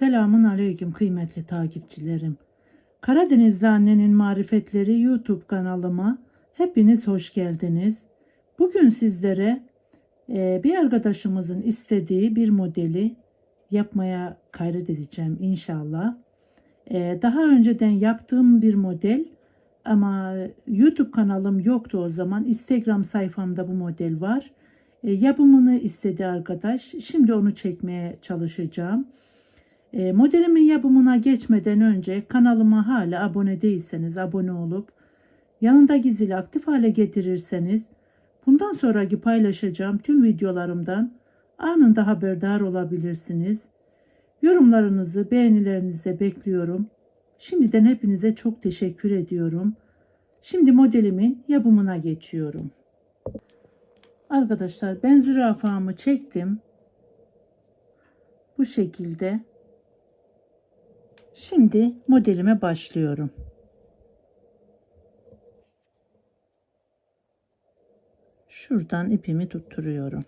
Selamun aleyküm kıymetli takipçilerim. Karadenizli Annenin Marifetleri YouTube kanalıma hepiniz hoş geldiniz. Bugün sizlere e, bir arkadaşımızın istediği bir modeli yapmaya gayret edeceğim inşallah. E, daha önceden yaptığım bir model ama YouTube kanalım yoktu o zaman. Instagram sayfamda bu model var. E, yapımını istedi arkadaş. Şimdi onu çekmeye çalışacağım. E, modelimin yapımına geçmeden önce kanalıma hala abone değilseniz abone olup yanındaki zili aktif hale getirirseniz bundan sonraki paylaşacağım tüm videolarımdan anında haberdar olabilirsiniz. Yorumlarınızı, beğenilerinizi bekliyorum. Şimdiden hepinize çok teşekkür ediyorum. Şimdi modelimin yapımına geçiyorum. Arkadaşlar ben zürafamı çektim. Bu şekilde. Şimdi modelime başlıyorum. Şuradan ipimi tutturuyorum.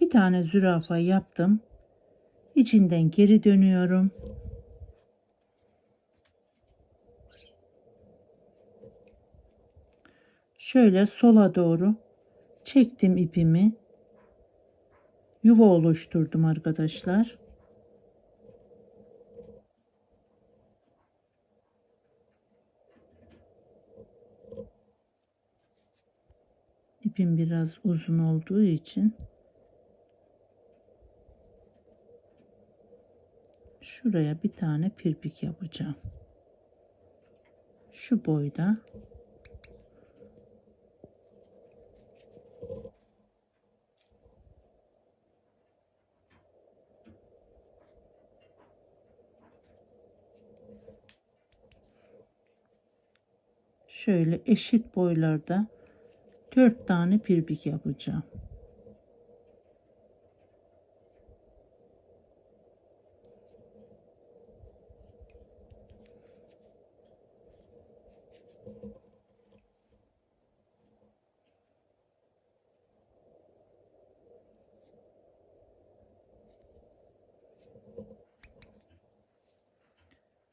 Bir tane zürafa yaptım. İçinden geri dönüyorum. Şöyle sola doğru çektim ipimi. Yuva oluşturdum arkadaşlar. İpim biraz uzun olduğu için şuraya bir tane pirpik yapacağım. Şu boyda şöyle eşit boylarda dört tane pirpik yapacağım.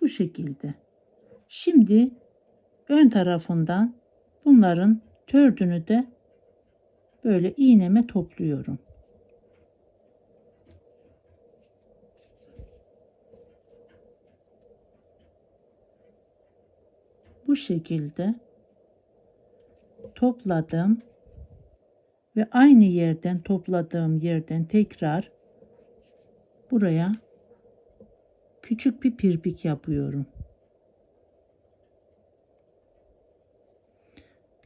Bu şekilde. Şimdi ön tarafından bunların tördünü de böyle iğneme topluyorum. Bu şekilde topladım ve aynı yerden topladığım yerden tekrar buraya küçük bir pirpik yapıyorum.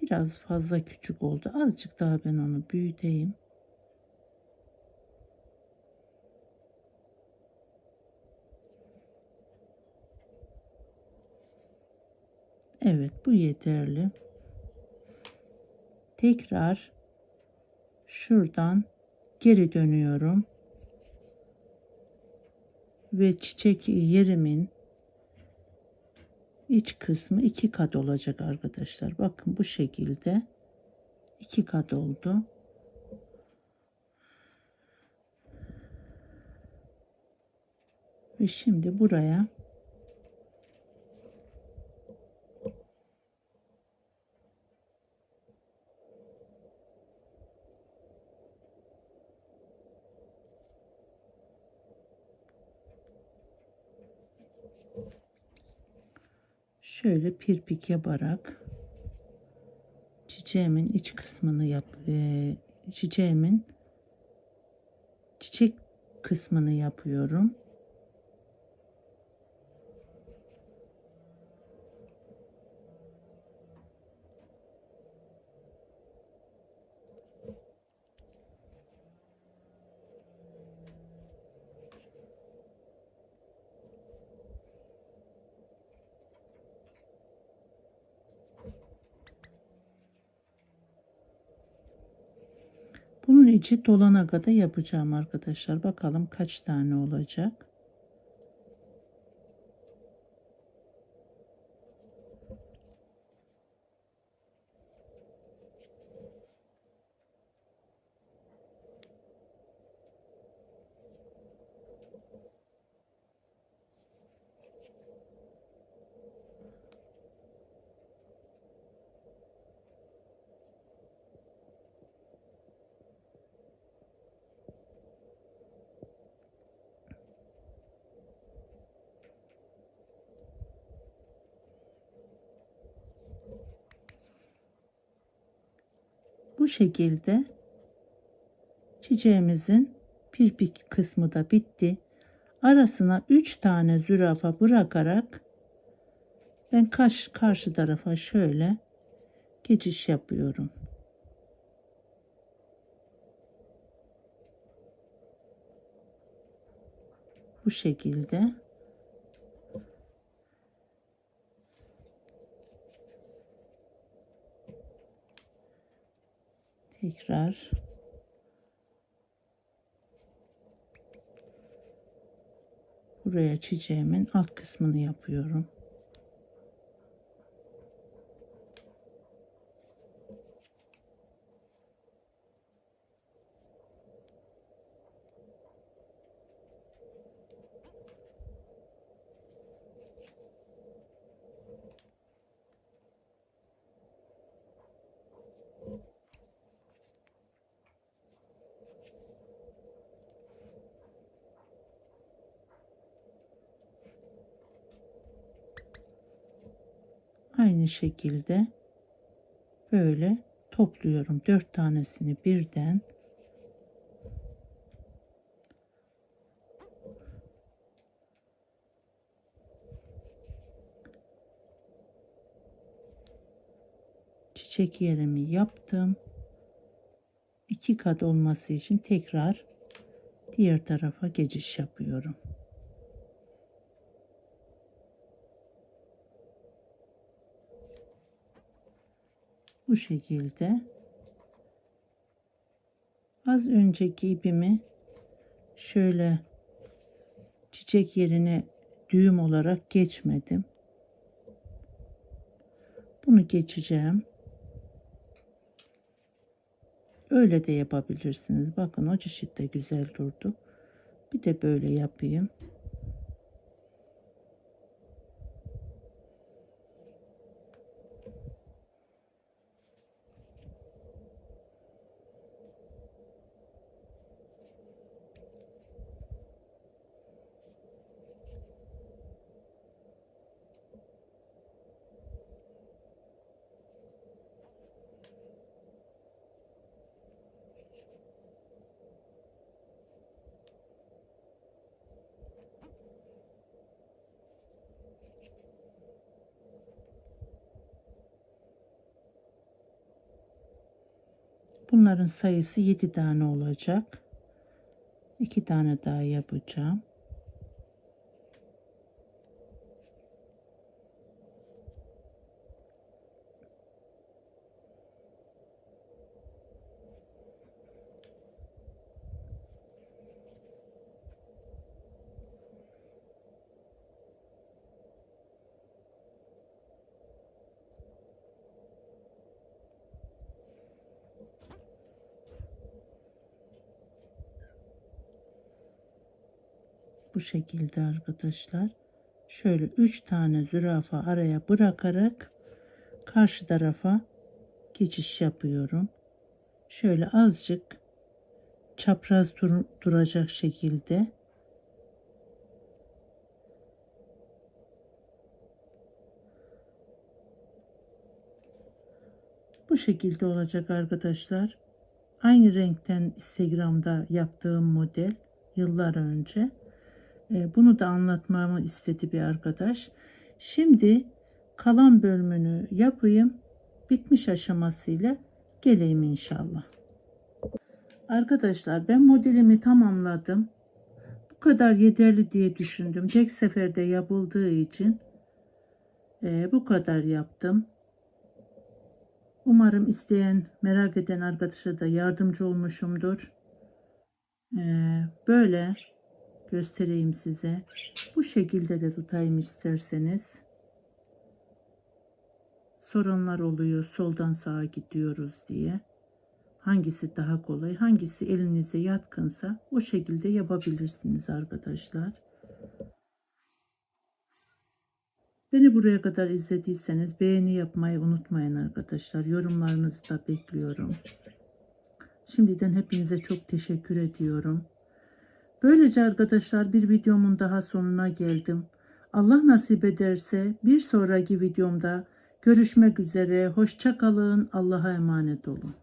Biraz fazla küçük oldu. Azıcık daha ben onu büyüteyim. Evet bu yeterli. Tekrar şuradan geri dönüyorum. Ve çiçek yerimin iç kısmı iki kat olacak arkadaşlar. Bakın bu şekilde iki kat oldu. Ve şimdi buraya şöyle pirpik yaparak çiçeğimin iç kısmını yap e, çiçeğimin çiçek kısmını yapıyorum. Bunun içi dolana kadar yapacağım arkadaşlar. Bakalım kaç tane olacak. Bu şekilde çiçeğimizin pirpik kısmı da bitti. Arasına 3 tane zürafa bırakarak ben kaş, karşı tarafa şöyle geçiş yapıyorum. Bu şekilde tekrar buraya çiçeğimin alt kısmını yapıyorum. Aynı şekilde böyle topluyorum. Dört tanesini birden çiçek yerimi yaptım. İki kat olması için tekrar diğer tarafa geçiş yapıyorum. Bu şekilde az önceki ipimi şöyle çiçek yerine düğüm olarak geçmedim. Bunu geçeceğim. Öyle de yapabilirsiniz. Bakın o çeşit de güzel durdu. Bir de böyle yapayım. Bunların sayısı 7 tane olacak. 2 tane daha yapacağım. Bu şekilde arkadaşlar şöyle 3 tane zürafa araya bırakarak karşı tarafa geçiş yapıyorum. Şöyle azıcık çapraz dur duracak şekilde bu şekilde olacak arkadaşlar. Aynı renkten Instagram'da yaptığım model yıllar önce. E, bunu da anlatmamı istedi bir arkadaş. Şimdi kalan bölümünü yapayım. Bitmiş aşamasıyla geleyim inşallah. Arkadaşlar ben modelimi tamamladım. Bu kadar yeterli diye düşündüm. Tek seferde yapıldığı için e, bu kadar yaptım. Umarım isteyen, merak eden arkadaşa da yardımcı olmuşumdur. Ee, böyle göstereyim size. Bu şekilde de tutayım isterseniz. Sorunlar oluyor soldan sağa gidiyoruz diye. Hangisi daha kolay, hangisi elinize yatkınsa o şekilde yapabilirsiniz arkadaşlar. Beni buraya kadar izlediyseniz beğeni yapmayı unutmayın arkadaşlar. Yorumlarınızı da bekliyorum. Şimdiden hepinize çok teşekkür ediyorum. Böylece arkadaşlar bir videomun daha sonuna geldim. Allah nasip ederse bir sonraki videomda görüşmek üzere. Hoşçakalın. Allah'a emanet olun.